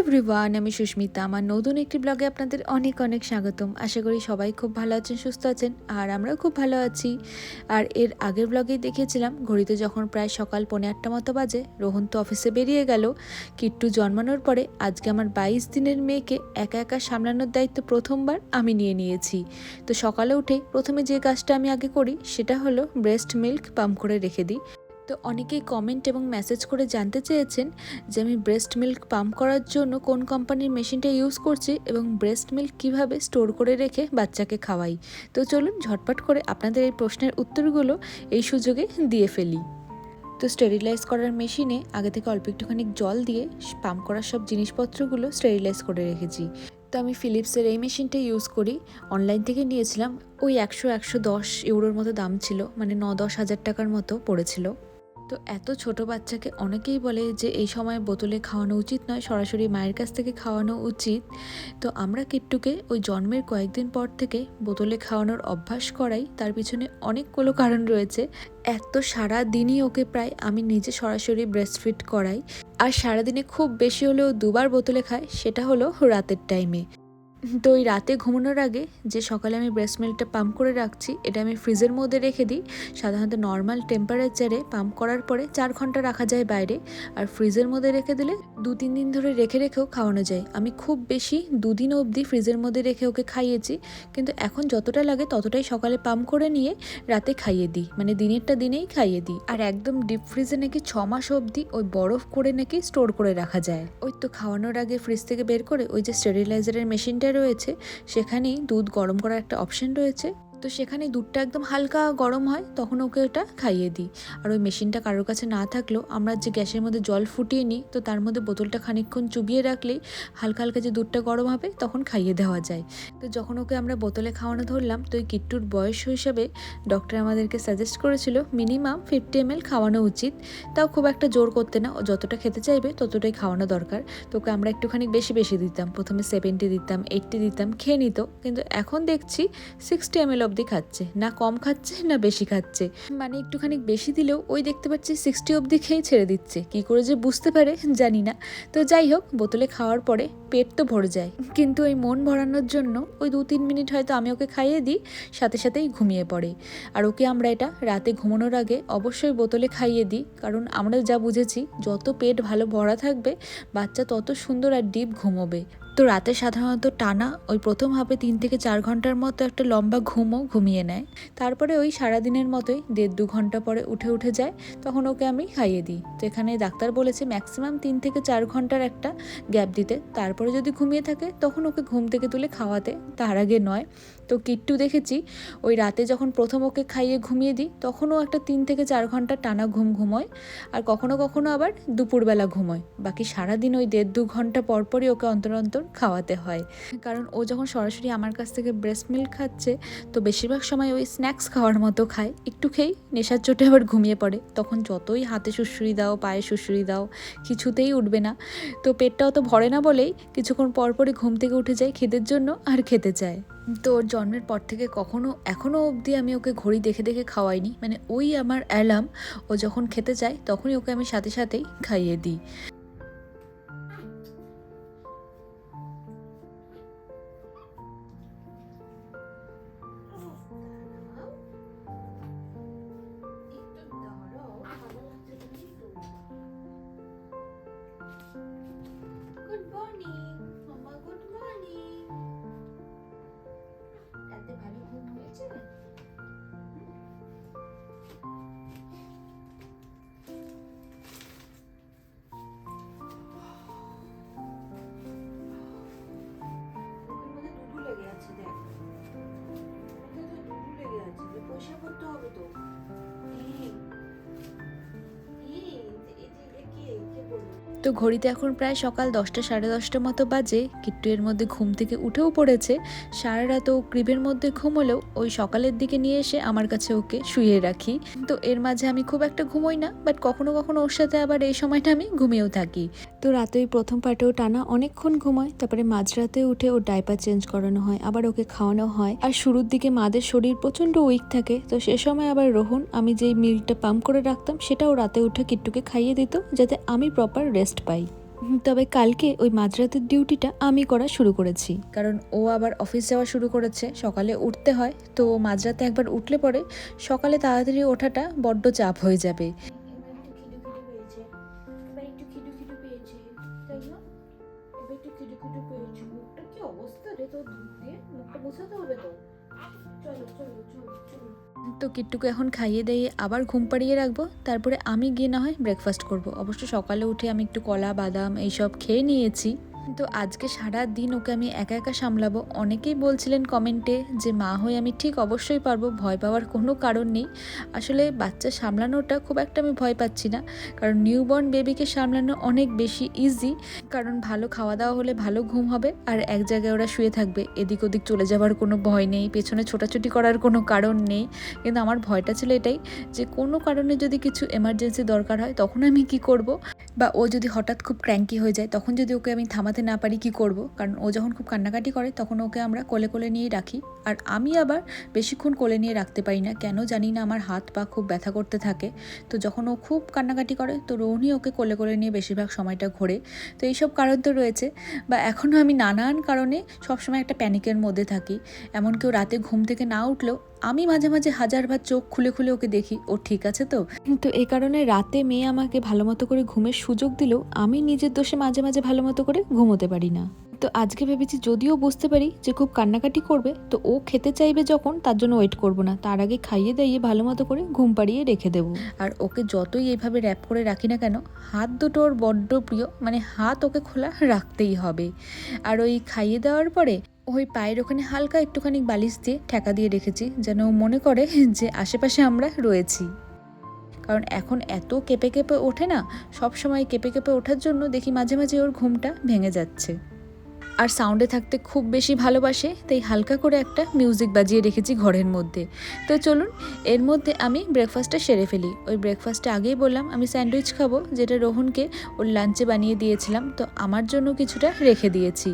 Everyone আমি সুস্মিতা। আমার নতুন একটি ব্লগে আপনাদের অনেক অনেক স্বাগতম। আশা করি সবাই খুব ভালো আছেন, সুস্থ আছেন, আর আমরাও খুব ভালো আছি। আর এর আগের ব্লগেই দেখিয়েছিলাম, ঘড়িতে যখন প্রায় সকাল পৌনে আটটা মতো বাজে, রোহন তো অফিসে বেরিয়ে গেল। কিট্টু জন্মানোর পরে আজকে আমার বাইশ দিনের মেয়েকে একা একা সামলানোর দায়িত্ব প্রথমবার আমি নিয়ে নিয়েছি। তো সকালে উঠে প্রথমে যে কাজটা আমি আগে করি, সেটা হলো ব্রেস্ট মিল্ক পাম্প করে রেখে দিই। তো অনেকেই কমেন্ট এবং মেসেজ করে জানতে চেয়েছেন যে আমি ব্রেস্ট মিল্ক পাম্প করার জন্য কোন কোম্পানির মেশিনটা ইউজ করছি এবং ব্রেস্ট মিল্ক কীভাবে স্টোর করে রেখে বাচ্চাকে খাওয়াই। তো চলুন ঝটপট করে আপনাদের এই প্রশ্নের উত্তরগুলো এই সুযোগে দিয়ে ফেলি। তো স্টেরিলাইজ করার মেশিনে আগে থেকে অল্প একটুখানি জল দিয়ে পাম্প করার সব জিনিসপত্রগুলো স্টেরিলাইজ করে রেখেছি। তো আমি ফিলিপসের এই মেশিনটা ইউজ করি। অনলাইন থেকে নিয়েছিলাম। ওই একশো একশো দশ ইউরোর মতো দাম ছিল। মানে ন দশ হাজার টাকার মতো পড়েছিল। তো এত ছোট বাচ্চাকে অনেকেই বলে যে এই সময় বোতলে খাওয়ানো উচিত নয়, সরাসরি মায়ের কাছ থেকে খাওয়ানো উচিত। তো আমরা কিট্টুকে ওই জন্মের কয়েকদিন পর থেকে বোতলে খাওয়ানোর অভ্যাস করাই, তার পিছনে অনেকগুলো কারণ রয়েছে। এত সারা দিনই ওকে প্রায় আমি নিজে সরাসরি ব্রেস্টফিট করাই। আর সারাদিনে খুব বেশি হলেও দুবার বোতলে খায়, সেটা হলো রাতের টাইমে তো ওই রাতে ঘুমানোর আগে যে সকালে আমি ব্রেস্ট মিল্কটা পাম্প করে রাখছি, এটা আমি ফ্রিজের মধ্যে রেখে দিই। সাধারণত নর্মাল টেম্পারেচারে পাম্প করার পরে চার ঘণ্টা রাখা যায় বাইরে। আর ফ্রিজের মধ্যে রেখে দিলে দু তিন দিন ধরে রেখে রেখেও খাওয়ানো যায়। আমি খুব বেশি দুদিন অবধি ফ্রিজের মধ্যে রেখে ওকে খাইয়েছি। কিন্তু এখন যতটা লাগে ততটাই সকালে পাম্প করে নিয়ে রাতে খাইয়ে দিই। মানে দিনেরটা দিনেই খাইয়ে দিই। আর একদম ডিপ ফ্রিজে নাকি ছ মাস অবধি ওই বরফ করে নাকি স্টোর করে রাখা যায়। ওই তো খাওয়ানোর আগে ফ্রিজ থেকে বের করে ওই যে স্টেরিলাইজারের মেশিনটা রয়েছে সেখানেই দুধ গরম করার একটা অপশন রয়েছে। তো সেখানে দুধটা একদম হালকা গরম হয়, তখন ওকে ওটা খাইয়ে দিই। আর ওই মেশিনটা কারোর কাছে না থাকলেও আমরা যে গ্যাসের মধ্যে জল ফুটিয়ে নিই, তো তার মধ্যে বোতলটা খানিকক্ষণ চুবিয়ে রাখলেই হালকা হালকা যে দুধটা গরম হবে, তখন খাইয়ে দেওয়া যায়। তো যখন ওকে আমরা বোতলে খাওয়ানো ধরলাম, তো ওই কিট্টুর বয়স হিসাবে ডক্টর আমাদেরকে সাজেস্ট করেছিল মিনিমাম ফিফটি এম খাওয়ানো উচিত। তাও খুব একটা জোর করতে না, ও যতটা খেতে চাইবে ততটাই খাওয়ানো দরকার। তো ওকে আমরা একটুখানি বেশি বেশি দিতাম, প্রথমে সেভেন্টি দিতাম, এইটটি দিতাম, খেয়ে নিত। কিন্তু এখন দেখছি সিক্সটি এম এল অবধি খাচ্ছে, না কম খাচ্ছে, না বেশি খাচ্ছে। মানে একটুখানি বেশি দিলেও ওই দেখতে পাচ্ছি সিক্সটি অবধি খেয়ে ছেড়ে দিচ্ছে। কি করে যে বুঝতে পারে, জানি না। তো যাই হোক, বোতলে খাওয়ার পরে পেট তো ভরে যায়। কিন্তু ওই মন ভরানোর জন্য ওই দু তিন মিনিট হয়তো আমি ওকে খাইয়ে দিই, সাথে সাথেই ঘুমিয়ে পড়ে। আর ওকে আমরা এটা রাতে ঘুমানোর আগে অবশ্যই বোতলে খাইয়ে দিই, কারণ আমরা যা বুঝেছি, যত পেট ভালো ভরা থাকবে, বাচ্চা তত সুন্দর আর ডিপ ঘুমোবে। তো রাতে সাধারণত টানা ওই প্রথম হাফে তিন থেকে চার ঘণ্টার মতো একটা লম্বা ঘুমও ঘুমিয়ে নেয়। তারপরে ওই সারাদিনের মতোই দেড় দু ঘণ্টা পরে উঠে উঠে যায়, তখন ওকে আমি খাইয়ে দিই। তো এখানে ডাক্তার বলেছে ম্যাক্সিমাম তিন থেকে চার ঘণ্টার একটা গ্যাপ দিতে। তারপরে যদি ঘুমিয়ে থাকে, তখন ওকে ঘুম থেকে তুলে খাওয়াতে। তার আগে নয়। তো কিট্টু দেখেছি, ওই রাতে যখন প্রথম ওকে খাইয়ে ঘুমিয়ে দিই, তখনও একটা তিন থেকে চার ঘণ্টা টানা ঘুম ঘুমোয়। আর কখনো কখনো আবার দুপুরবেলা ঘুমোয়। বাকি সারাদিন ওই দেড় দু ঘণ্টা পরপরই ওকে অন্তর অন্তর খাওয়াতে হয়। কারণ ও যখন সরাসরি আমার কাছ থেকে ব্রেস্ট মিল্ক খাচ্ছে, তো বেশিরভাগ সময় ওই স্ন্যাক্স খাওয়ার মতো খায়। একটু খেয়েই নেশার চোটে আবার ঘুমিয়ে পড়ে। তখন যতই হাতে শুশুরি দাও, পায়ে শুশুরি দাও, কিছুতেই উঠবে না। তো পেটটাও তো ভরে না বলেই কিছুক্ষণ পরপরই ঘুম থেকে উঠে যায় খিদের জন্য আর খেতে চায়। তো ওর জন্মের পর থেকে কখনো এখনও অবধি আমি ওকে ঘড়ি দেখে দেখে খাওয়াইনি। মানে ওই আমার অ্যালার্ম ও যখন খেতে চায় তখনই ওকে আমি সাথে সাথেই খাইয়ে দিই। ঘড়িতে এখন প্রায় সকাল দশটা, সাড়ে দশটা মতো বাজে। কিট্টু এর মধ্যে ঘুম থেকে উঠেও পড়েছে। সারা রাত ও ক্রিবের মধ্যে ঘুমোলেও ওই সকালের দিকে নিয়ে এসে আমার কাছে ওকে শুয়ে রাখি। তো এর মাঝে আমি খুব একটা ঘুমোই না বাট কখনো কখনো ওর সাথে আবার এই সময়টা আমি ঘুমিয়েও থাকি। তো রাতে ওই প্রথম পার্টেও টানা অনেকক্ষণ ঘুমায়, তারপরে মাঝরাতে উঠে ওর ডাইপার চেঞ্জ করানো হয়, আবার ওকে খাওয়ানো হয়। আর শুরুর দিকে মাদের শরীর প্রচণ্ড উইক থাকে, তো সে সময় আবার রোহন, আমি যেই মিল্কটা পাম্প করে রাখতাম, সেটাও রাতে উঠে কিট্টুকে খাইয়ে দিত, যাতে আমি প্রপার রেস্ট পাই। তবে কালকে ওই মাঝরাতের ডিউটিটা আমি করা শুরু করেছি। কারণ ও আবার অফিস যাওয়া শুরু করেছে, সকালে উঠতে হয়। তো মাঝরাতে একবার উঠলে পরে সকালে তাড়াতাড়ি ওঠাটা বড্ড চাপ হয়ে যাবে। তো কিট্টুকে এখন খাইয়ে দিয়ে আবার ঘুম পাড়িয়ে রাখব। তারপরে আমি গিয়ে না হয় ব্রেকফাস্ট করব। অবশ্য সকালে উঠে আমি একটু কলা, বাদাম এইসব খেয়ে নিয়েছি। তো আজকে সারা দিন ওকে আমি একা একা সামলাবো। অনেকেই বলছিলেন কমেন্টে যে, মা হয়ে আমি ঠিক অবশ্যই পারব, ভয় পাওয়ার কোনো কারণ নেই। আসলে বাচ্চা সামলানোটা খুব একটা আমি ভয় পাচ্ছি না, কারণ নিউবর্ন বেবিকে সামলানো অনেক বেশি ইজি কারণ ভালো খাওয়া দাওয়া হলে ভালো ঘুম হবে, আর এক জায়গায় ওরা শুয়ে থাকবে। এদিক ওদিক চলে যাওয়ার কোনো ভয় নেই, পেছনে ছোটাছুটি করার কোনো কারণ নেই। কিন্তু আমার ভয়টা ছিল এটাই যে, কোনো কারণে যদি কিছু এমার্জেন্সি দরকার হয়, তখন আমি কি করব? বা ও যদি হঠাৎ খুব ক্র্যাঙ্কি হয়ে যায়, তখন যদি ওকে আমি থামাতে না পারি কি করব? কারণ ও যখন খুব কান্নাকাটি করে, তখন ওকে আমরা কোলে কোলে নিয়েই রাখি। আর আমি আবার বেশিক্ষণ কোলে নিয়ে রাখতে পারি না। কেন জানি না আমার হাত পা খুব ব্যথা করতে থাকে। তো যখন ও খুব কান্নাকাটি করে, তো রোহনই ওকে কোলে কোলে নিয়ে বেশিরভাগ সময়টা ঘোরে। তো এইসব কারণ তো রয়েছে। বা এখনও আমি নানান কারণে সবসময় একটা প্যানিকের মধ্যে থাকি। এমন কেউ রাতে ঘুম থেকে না উঠলেও আমি মাঝে মাঝে হাজারবার চোখ খুলে খুলে ওকে দেখি ও ঠিক আছে তো? কিন্তু এই কারণে রাতে মেয়ে আমাকে ভালো মতো করে ঘুমের সুযোগ দিলেও আমি নিজের দোষে মাঝে মাঝে ভালো মতো করে ঘুমোতে পারি না। তো আজকে ভেবেছি যদিও বুঝতে পারি যে খুব কান্নাকাটি করবে তো ও খেতে চাইবে যখন তার জন্য ওয়েট করব না। তার আগে খাইয়ে দাইয়ে ভালো মতো করে ঘুম পাড়িয়ে রেখে দেবো। আর ওকে যতই এইভাবে র্যাপ করে রাখি না কেন হাত দুটো ওর বড্ড প্রিয় মানে হাত ওকে খোলা রাখতেই হবে। আর ওই খাইয়ে দেওয়ার পরে ওই পায়ের ওখানে হালকা একটুখানি বালিশ দিয়ে ঠেকা দিয়ে রেখেছি, যেন ও মনে করে যে আশেপাশে আমরা রয়েছি। কারণ এখন এত কেঁপে কেঁপে ওঠে না সব সময় কেঁপে কেঁপে ওঠার জন্য দেখি মাঝে মাঝে ওর ঘুমটা ভেঙে যাচ্ছে। আর সাউন্ডে থাকতে খুব বেশি ভালোবাসে, তাই হালকা করে একটা মিউজিক বাজিয়ে রেখেছি ঘরের মধ্যে। তো চলুন, এর মধ্যে আমি ব্রেকফাস্টটা সেরে ফেলি। ওই ব্রেকফাস্টে আগেই বললাম, আমি স্যান্ডউইচ খাব, যেটা রোহনকে ওর লাঞ্চে বানিয়ে দিয়েছিলাম, তো আমার জন্য কিছুটা রেখে দিয়েছি।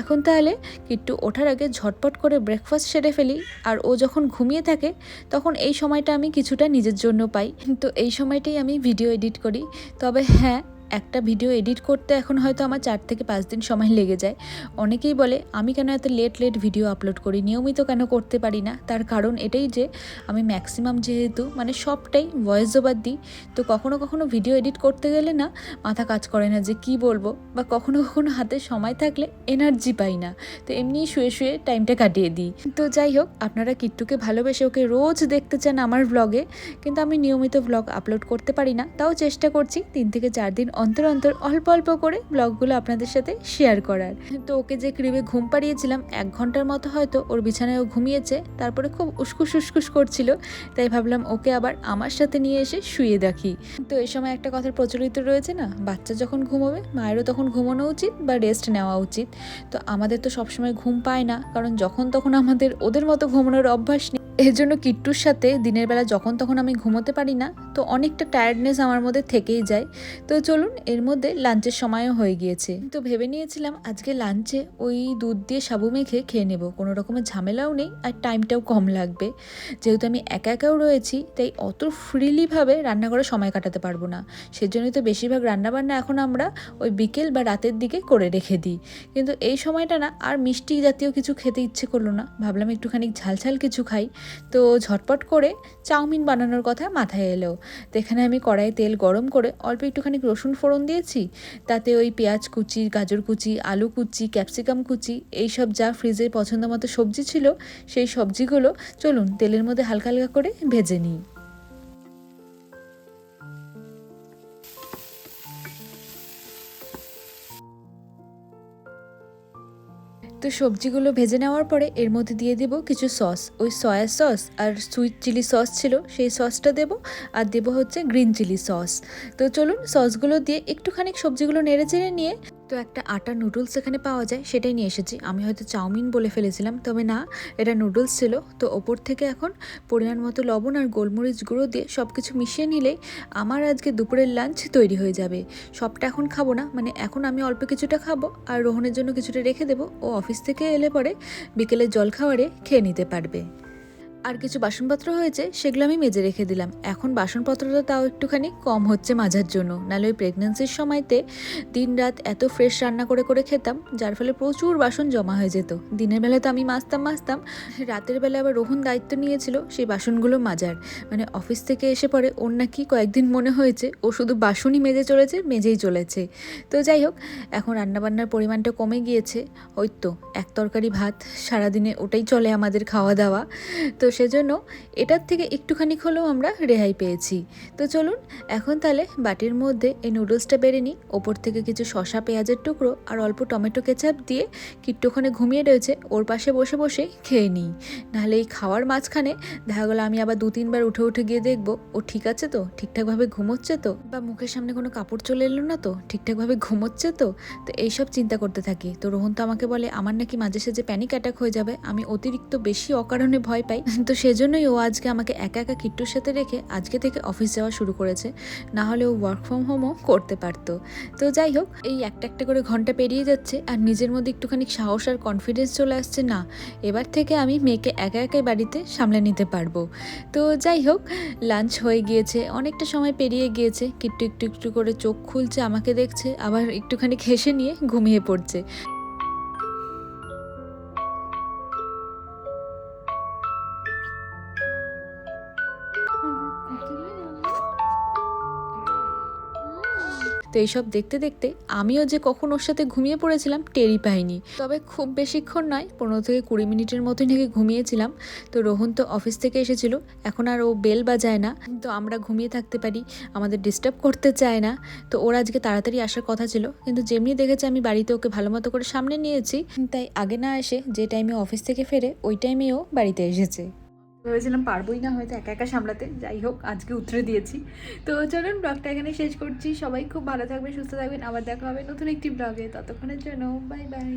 এখন তাহলে কিট্টু ওঠার আগে ঝটপট করে ব্রেকফাস্ট সেরে ফেলি, আর ও যখন ঘুমিয়ে থাকে, তখন এই সময়টা আমি কিছুটা নিজের জন্য পাই। তো এই সময়টাই আমি ভিডিও এডিট করি। তবে হ্যাঁ একটা ভিডিও এডিট করতে এখন হয়তো আমার চার থেকে পাঁচ দিন সময় লেগে যায়। অনেকেই বলে, আমি কেন এত লেট লেট ভিডিও আপলোড করি? নিয়মিত কেন করতে পারি না? তার কারণ এটাই যে, আমি ম্যাক্সিমাম যেহেতু মানে সবটাই ভয়েস ওভার দিই, তো কখনো কখনো ভিডিও এডিট করতে গেলে না, মাথা কাজ করে না যে কি বলব, বা কখনো কখনো হাতে সময় থাকলে এনার্জি পাই না, তো এমনি শুয়ে শুয়ে টাইমটা কাটিয়ে দিই। তো যাই হোক, আপনারা কিট্টুকে ভালোবেসে ওকে রোজ দেখতে চান আমার ব্লগে কিন্তু আমি নিয়মিত ব্লগ আপলোড করতে পারি না, তাও চেষ্টা করছি, তিন থেকে চার দিন অন্তর অন্তর অল্প অল্প করে ব্লগগুলো আপনাদের সাথে শেয়ার করার। তো ওকে যে ক্রিবে ঘুম পাড়িয়েছিলাম, এক ঘণ্টার মতো হয়তো ওর বিছানায় ও ঘুমিয়েছে, তারপরে খুব উস্কুস উস্কুস করছিল, তাই ভাবলাম ওকে আবার আমার সাথে নিয়ে এসে শুয়ে রাখি। তো এই সময় একটা কথা প্রচলিত রয়েছে না, বাচ্চা যখন ঘুমোবে, মায়েরও তখন ঘুমানো উচিত বা রেস্ট নেওয়া উচিত। তো আমাদের তো সবসময় ঘুম পায় না, কারণ যখন তখন আমাদের ওদের মতো ঘুমানোর অভ্যাস নেই। এর জন্য কিট্টুর সাথে দিনের বেলা যখন তখন আমি ঘুমোতে পারি না, তো অনেকটা টায়ার্ডনেস আমার মধ্যে থেকেই যায়। তো চলুন, এর মধ্যে লাঞ্চের সময়ও হয়ে গিয়েছে। তো ভেবে নিয়েছিলাম আজকে লাঞ্চে ওই দুধ দিয়ে সাবু মেখে খেয়ে নেব। কোনো রকমের ঝামেলাও নেই আর টাইমটাও কম লাগবে। যেহেতু আমি একা একাও রয়েছি, তাই অত ফ্রিলিভাবে রান্না করে সময় কাটাতে পারব না। সেজন্যই তো বেশিরভাগ রান্নাবান্না এখন আমরা ওই বিকেল বা রাতের দিকে করে রেখে দিই। কিন্তু এই সময়টা না, আর মিষ্টি জাতীয় কিছু খেতে ইচ্ছে করল না। ভাবলাম একটুখানি ঝালঝাল কিছু খাই। তো ঝটপট করে চাউমিন বানানোর কথা মাথায় এলো। তো এখানে আমি কড়াই তেল গরম করে অল্প একটুখানি রসুন ফোড়ন দিয়েছি। তাতে ওই পেঁয়াজ কুচি, গাজর কুচি, আলু কুচি, ক্যাপসিকাম কুচি এইসব যা ফ্রিজে পছন্দ মতো সবজি ছিল, সেই সবজিগুলো চলুন তেলের মধ্যে হালকা হালকা করে ভেজে নিই। তো সবজিগুলো ভেজে নেওয়ার পরে এর মধ্যে দিয়ে দেব কিছু সস। ওই সয়া সস আর সুইট চিলি সস ছিল, সেই সসটা দেব আর দেব হচ্ছে গ্রিন চিলি সস তো চলুন সসগুলো দিয়ে একটুখানি সবজিগুলো নেড়ে চেড়ে নিয়ে তো একটা আটা নুডলস এখানে পাওয়া যায়, সেটাই নিয়ে এসেছি। আমি হয়তো চাউমিন বলে ফেলেছিলাম, তবে না, এটা নুডলস ছিল। তো ওপর থেকে এখন পরিমাণ মতো লবণ আর গোলমরিচ গুঁড়ো দিয়ে সব কিছু মিশিয়ে নিলেই আমার আজকে দুপুরের লাঞ্চ তৈরি হয়ে যাবে। সবটা এখন খাব না মানে এখন আমি অল্প কিছুটা খাব আর রোহনের জন্য কিছুটা রেখে দেবো। ও অফিস থেকে এলে পরে বিকেলে জল খাওয়ারে খেয়ে নিতে পারবে। আর কিছু বাসনপত্র হয়েছে, সেগুলো আমি মেজে রেখে দিলাম। এখন বাসনপত্রটা তাও একটুখানি কম হচ্ছে মাজার জন্য। নাহলে ওই প্রেগনেন্সির সময়তে দিন রাত এত ফ্রেশ রান্না করে করে খেতাম, যার ফলে প্রচুর বাসন জমা হয়ে যেত। দিনের বেলা তো আমি মাজতাম মাজতাম রাতের বেলা আবার রোহন দায়িত্ব নিয়েছিল, সেই বাসনগুলো মাজার। মানে অফিস থেকে এসে পরে ওর নাকি কয়েকদিন মনে হয়েছে, ও শুধু বাসনই মেজে চলেছে, মেজেই চলেছে। তো যাই হোক, এখন রান্নাবান্নার পরিমাণটা কমে গিয়েছে। ওই তো, এক তরকারি ভাত, সারাদিনে ওটাই চলে আমাদের খাওয়া দাওয়া তো সেজন্য এটার থেকে একটুখানি হলেও আমরা রেহাই পেয়েছি। তো চলুন, এখন তাহলে বাটির মধ্যে এই নুডলসটা বেড়ে নিই। ওপর থেকে কিছু শশা পেঁয়াজের টুকরো আর অল্প টমেটো কেচাপ দিয়ে কিট্টুখানে ঘুমিয়ে রয়েছে, ওর পাশে বসে বসে খেয়ে নিই। নাহলে এই খাওয়ার মাঝখানে দেখা গেলো আমি আবার দু, তিনবার উঠে উঠে গিয়ে দেখব, ও ঠিক আছে তো? ঠিকঠাকভাবে ঘুমোচ্ছে তো? বা মুখের সামনে কোনো কাপড় চলে এলো না তো? ঠিকঠাকভাবে ঘুমোচ্ছে তো? তো এইসব চিন্তা করতে থাকি। তো রোহন তো আমাকে বলে, আমার নাকি মাঝে সাঝে প্যানিক অ্যাটাক হয়ে যাবে। আমি অতিরিক্ত বেশি অকারণে ভয় পাই। তো সেজন্যই ও আজকে আমাকে একা একা কিট্টুর সাথে রেখে আজকে থেকে অফিস যাওয়া শুরু করেছে। না হলে ও ওয়ার্ক ফ্রম হোমও করতে পারতো। তো যাই হোক, এই একটা একটা করে ঘণ্টা পেরিয়ে যাচ্ছে আর নিজের মধ্যে একটুখানি সাহস আর কনফিডেন্স চলে আসছে, না, এবার থেকে আমি মেয়েকে একা একাই বাড়িতে সামলে নিতে পারব। তো যাই হোক লাঞ্চ হয়ে গিয়েছে, অনেকটা সময় পেরিয়ে গিয়েছে, কিট্টু একটু একটু করে চোখ খুলছে, আমাকে দেখছে, আবার একটুখানি খেসে নিয়ে ঘুমিয়ে পড়ছে। তো এইসব দেখতে দেখতে আমিও যে কখন ওর সাথে ঘুমিয়ে পড়েছিলাম টেরি পাইনি। তবে খুব বেশিক্ষণ নয়, পনেরো থেকে কুড়ি মিনিটের মতোই নাকি ঘুমিয়েছিলাম। তো রোহন তো অফিস থেকে এসেছিল, এখন আর ও বেল বাজায় না। তো আমরা ঘুমিয়ে থাকতে পারি, আমাদের ডিস্টার্ব করতে চায় না। তো ওর আজকে তাড়াতাড়ি আসার কথা ছিল, কিন্তু যেমনি দেখেছে আমি বাড়িতে ওকে ভালো মতো করে সামনে নিয়েছি। তাই আগে না এসে যে টাইমে অফিস থেকে ফেরে, ওই টাইমেও বাড়িতে এসেছে। ভেবেছিলাম পারবোই না হয়তো একা একা সামলাতে, যাই হোক, আজকে উতরে দিয়েছি। তো চলুন ব্লগটা এখানে শেষ করছি। সবাই খুব ভালো থাকবেন, সুস্থ থাকবেন। আবার দেখা হবে নতুন একটি ব্লগে। ততক্ষণের জন্য বাই বাই